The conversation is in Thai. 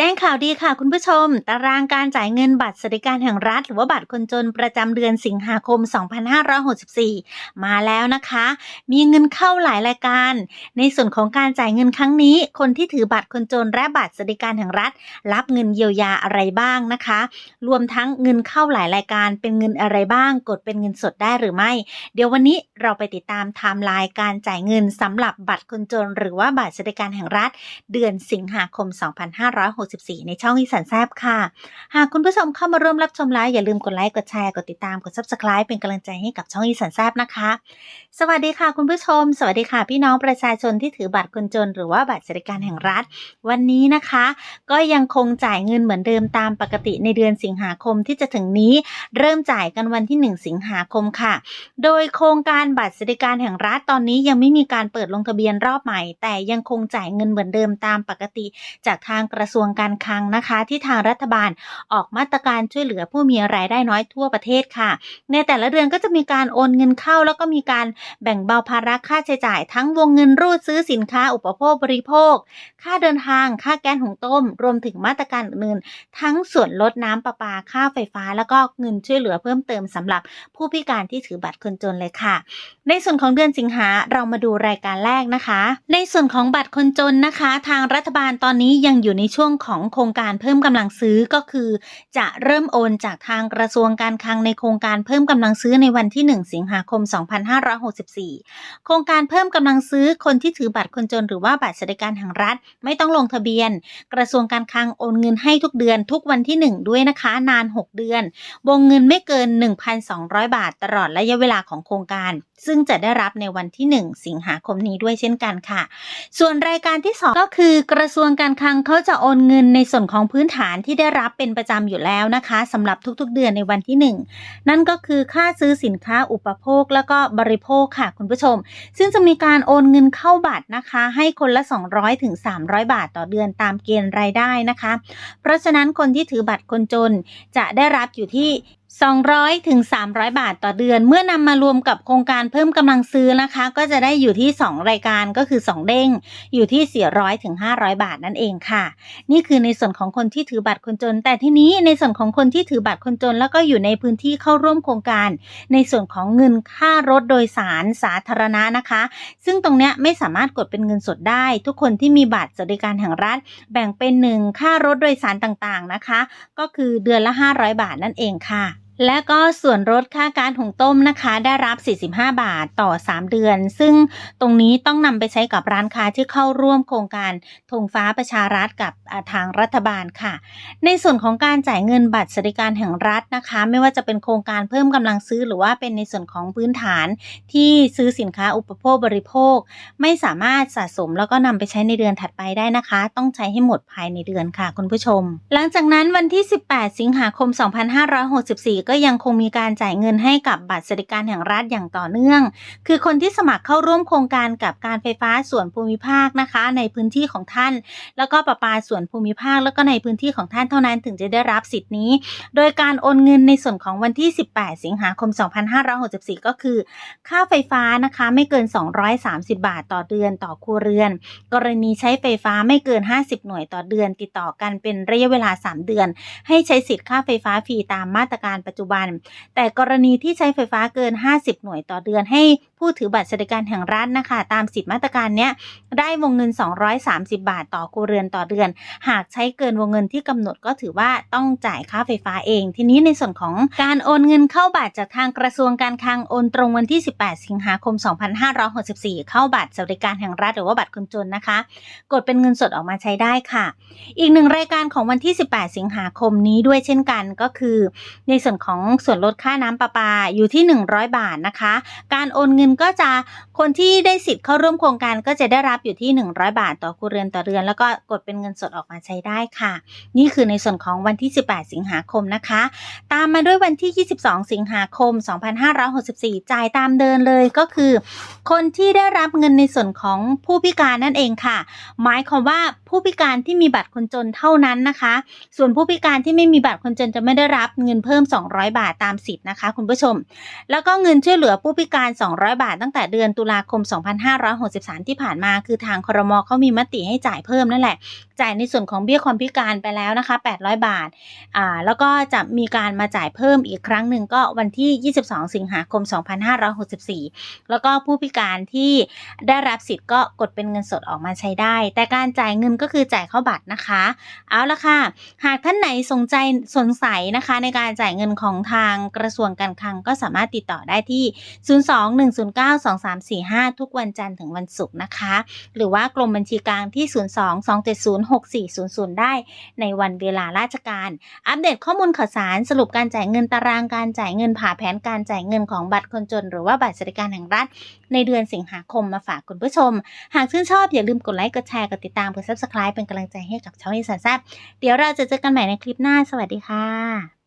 แจ้งข่าวดีค่ะคุณผู้ชม ตารางการจ่ายเงินบัตรสวัสดิการแห่งรัฐ หรือว่าบัตรคนจนประจำเดือนสิงหาคม 2564 มาแล้วนะคะ มีเงินเข้าหลายรายการ ในส่วนของการจ่ายเงินครั้งนี้ คนที่ถือบัตรคนจนและบัตรสวัสดิการแห่งรัฐ รับเงินเยียวยาอะไรบ้างนะคะ รวมทั้งเงินเข้าหลายรายการเป็นเงินอะไรบ้าง กดเป็นเงินสดได้หรือไม่ เดี๋ยววันนี้เราไปติดตามไทม์ไลน์การจ่ายเงินสำหรับบัตรคนจน หรือว่าบัตรสวัสดิการแห่งรัฐ เดือนสิงหาคม 2564ในช่องอีสันแซบค่ะ หากคุณผู้ชมเข้ามาร่วมรับชมไลฟ์อย่าลืมกดไลค์ กดแชร์ กดติดตาม กด subscribe เป็นกำลังใจให้กับช่องอีสันแซบนะคะ สวัสดีค่ะคุณผู้ชม สวัสดีค่ะ พี่น้องประชาชนที่ถือบัตรคนจน หรือว่าบัตรสวัสดิการแห่งรัฐ วันนี้นะคะ ก็ยังคงจ่ายเงินเหมือนเดิมตามปกติในเดือนสิงหาคมที่จะถึงนี้ เริ่มจ่ายกันวันที่ 1 สิงหาคมค่ะ โดยโครงการบัตรสวัสดิการแห่งรัฐตอนนี้ยังไม่มีการเปิดลงทะเบียนรอบใหม่ แต่ยังคงจ่ายเงินเหมือนเดิมตามปกติ จากทางกระทรวงการคลังนะคะ ที่ทางรัฐบาลออกมาตรการช่วยเหลือผู้มีรายได้น้อยทั่วประเทศค่ะ ในแต่ละเดือนก็จะมีการโอนเงินเข้า แล้วก็มีการแบ่งเบาภาระค่าใช้จ่าย ทั้งวงเงินรูดซื้อสินค้าอุปโภคบริโภค ค่าเดินทาง ค่าแก๊สหุงต้ม รวมถึงมาตรการอื่นๆทั้งส่วนลดน้ำประปาค่าไฟฟ้า แล้วก็เงินช่วยเหลือเพิ่มเติมสำหรับผู้พิการที่ถือบัตรคนจนเลยค่ะ ในส่วนของเดือนสิงหาเรามาดูรายการแรกนะคะ ในส่วนของบัตรคนจนนะคะ ทางรัฐบาลตอนนี้ยังอยู่ในช่วงของโครงการเพิ่มกำลังซื้อก็คือจะเริ่มโอนจากทางกระทรวงการคลังในโครงการเพิ่มกำลังซื้อในวันที่ 1 สิงหาคม 2564 โครงการเพิ่มกำลังซื้อคนที่ถือบัตรคนจนหรือว่าบัตรสวัสดิการแห่งรัฐไม่ต้องลงทะเบียน กระทรวงการคลังโอนเงินให้ทุกเดือนทุกวันที่ 1 ด้วยนะคะ นาน 6 เดือน วงเงินไม่เกิน 1,200 บาทตลอดระยะเวลาของโครงการ ซึ่งจะได้รับในวันที่ 1 สิงหาคมนี้ด้วยเช่นกันค่ะ ส่วนรายการที่ 2 ก็คือกระทรวงการคลังเขาจะโอนเงินในส่วนของพื้นฐานที่ได้รับเป็นประจำอยู่แล้วนะคะสำหรับทุกๆเดือนในวันที่ 1 นั่นก็คือค่าซื้อสินค้าอุปโภคแล้วก็บริโภคค่ะคุณผู้ชม ซึ่งจะมีการโอนเงินเข้าบัตรนะคะ ให้คนละ 200ถึง300 บาทต่อเดือนตามเกณฑ์รายได้นะคะ เพราะฉะนั้นคนที่ถือบัตรคนจนจะได้รับอยู่ที่ 200ถึง300 บาทต่อเดือน เมื่อนำมารวมกับโครงการเพิ่มกำลังซื้อนะคะ ก็จะได้อยู่ที่ 2 รายการก็คือ 2 เด้ง อยู่ที่ 400ถึง500 บาทนั่นเองค่ะ นี่คือในส่วนของคนที่ถือบัตรคนจน แต่ที่นี้ในส่วนของคนที่ถือบัตรคนจน แล้วก็อยู่ในพื้นที่เข้าร่วมโครงการ ในส่วนของเงินค่ารถโดยสารสาธารณะนะคะ ซึ่งตรงเนี้ยไม่สามารถกดเป็นเงินสดได้ ทุกคนที่มีบัตรสวัสดิการแห่งรัฐ แบ่งเป็นหนึ่งค่ารถโดยสารต่างๆนะคะ ก็คือเดือนละ 500 บาทนั่นเองค่ะ และก็ส่วนลดค่าการหุงต้มนะคะ ได้รับ 45 บาทต่อ 3 เดือน ซึ่งตรงนี้ต้องนำไปใช้กับร้านค้าที่เข้าร่วมโครงการธงฟ้าประชารัฐกับทางรัฐบาลค่ะ ในส่วนของการจ่ายเงินบัตรสวัสดิการแห่งรัฐนะคะ ไม่ว่าจะเป็นโครงการเพิ่มกำลังซื้อหรือว่าเป็นในส่วนของพื้นฐานที่ซื้อสินค้าอุปโภคบริโภค ไม่สามารถสะสมแล้วก็นำไปใช้ในเดือนถัดไปได้นะคะ ต้องใช้ให้หมดภายในเดือนค่ะ คุณผู้ชม หลังจากนั้นวันที่ 18 สิงหาคม 2564ก็ยังคงมีการจ่ายเงินให้กับบัตรสวัสดิการแห่งรัฐอย่างต่อเนื่อง คือคนที่สมัครเข้าร่วมโครงการกับการไฟฟ้าส่วนภูมิภาคนะคะ ในพื้นที่ของท่าน แล้วก็ประปาส่วนภูมิภาค แล้วก็ในพื้นที่ของท่านเท่านั้นถึงจะได้รับสิทธิ์นี้ โดยการโอนเงินในส่วนของวันที่ 18 สิงหาคม 2564 ก็คือ ค่าไฟฟ้านะคะไม่เกิน 230 บาทต่อเดือนต่อครัวเรือน กรณีใช้ไฟฟ้าไม่เกิน 50 หน่วยต่อเดือน ติดต่อกันเป็นระยะเวลา 3 เดือน ให้ใช้สิทธิ์ค่าไฟฟ้าฟรีตามมาตรการปัจจุบัน แต่กรณีที่ใช้ไฟฟ้าเกิน 50 หน่วยต่อเดือนให้ผู้ถือบัตรสวัสดิการแห่งรัฐนะคะ ตามสิทธิมาตรการเนี้ยได้วงเงิน 230 บาทต่อครัวเรือนต่อเดือน หากใช้เกินวงเงินที่กำหนดก็ถือว่าต้องจ่ายค่าไฟฟ้าเอง ทีนี้ในส่วนของการโอนเงินเข้าบัตรจากทางกระทรวงการคลังโอนตรงวันที่ 18 สิงหาคม 2564 เข้าบัตรสวัสดิการแห่งรัฐหรือว่าบัตรคนจนนะคะ กดเป็นเงินสดออกมาใช้ได้ค่ะ อีกหนึ่งรายการของวันที่ 18 สิงหาคมนี้ด้วยเช่นกันก็คือ ในส่วนของส่วนลดค่าน้ำประปาอยู่ที่ 100 บาทนะคะ การโอนเงินก็จะคนที่ได้สิทธิ์เข้าร่วมโครงการก็จะได้รับอยู่ที่ 100 บาท ต่อครัวเรือนต่อเดือน แล้วก็กดเป็นเงินสดออกมาใช้ได้ค่ะ นี่คือในส่วนของวันที่ 18 สิงหาคมนะคะ ตามมาด้วยวันที่ 22 สิงหาคม 2564 จ่ายตามเดินเลยก็คือ คนที่ได้รับเงินในส่วนของผู้พิการนั่นเองค่ะ หมายความว่าผู้พิการที่มีบัตรคนจนเท่านั้นนะคะ ส่วนผู้พิการที่ไม่มีบัตรคนจนจะไม่ได้รับเงินเพิ่ม 200บาทตามสิทธิ์นะคะ คุณผู้ชม แล้วก็เงินช่วยเหลือผู้พิการ 200 บาท ตั้งแต่เดือนตุลาคม 2563 ที่ผ่านมาคือทางครมเขามีมติให้จ่ายเพิ่มนั่นแหละ จ่ายในส่วนของเบี้ยความพิการไปแล้วนะคะ 800 บาทอ่าแล้วก็จะมีการมาจ่ายเพิ่มอีกครั้งหนึ่งก็วันที่ 22 สิงหาคม 2564 แล้วก็ผู้พิการที่ได้รับสิทธิ์ก็กดเป็นเงินสดออกมาใช้ได้ แต่การจ่ายเงินก็คือจ่ายเข้าบัตรนะคะ เอาละค่ะ หากท่านไหนสนใจสงสัยนะคะ ในการจ่ายเงินของทางกระทรวงการคลังก็สามารถติดต่อได้ที่ 02-109-2345 ทุกวันจันทร์ถึงวันศุกร์นะคะ หรือว่ากรมบัญชีกลางที่ 02-270-6400 ได้ในวันเวลาราชการ อัปเดตข้อมูลข่าวสารสรุปการจ่ายเงินตารางการจ่ายเงินผ่าแผนการจ่ายเงินของบัตรคนจน หรือว่าบัตรสวัสดิการแห่งรัฐ ในเดือนสิงหาคมมาฝากคุณผู้ชม หากชื่นชอบอย่าลืมกดไลค์กดแชร์กดติดตามกด subscribe เป็นกำลังใจให้กับช่องอีสานแซบเดี๋ยวเราจะเจอกันใหม่ในคลิปหน้า สวัสดีค่ะ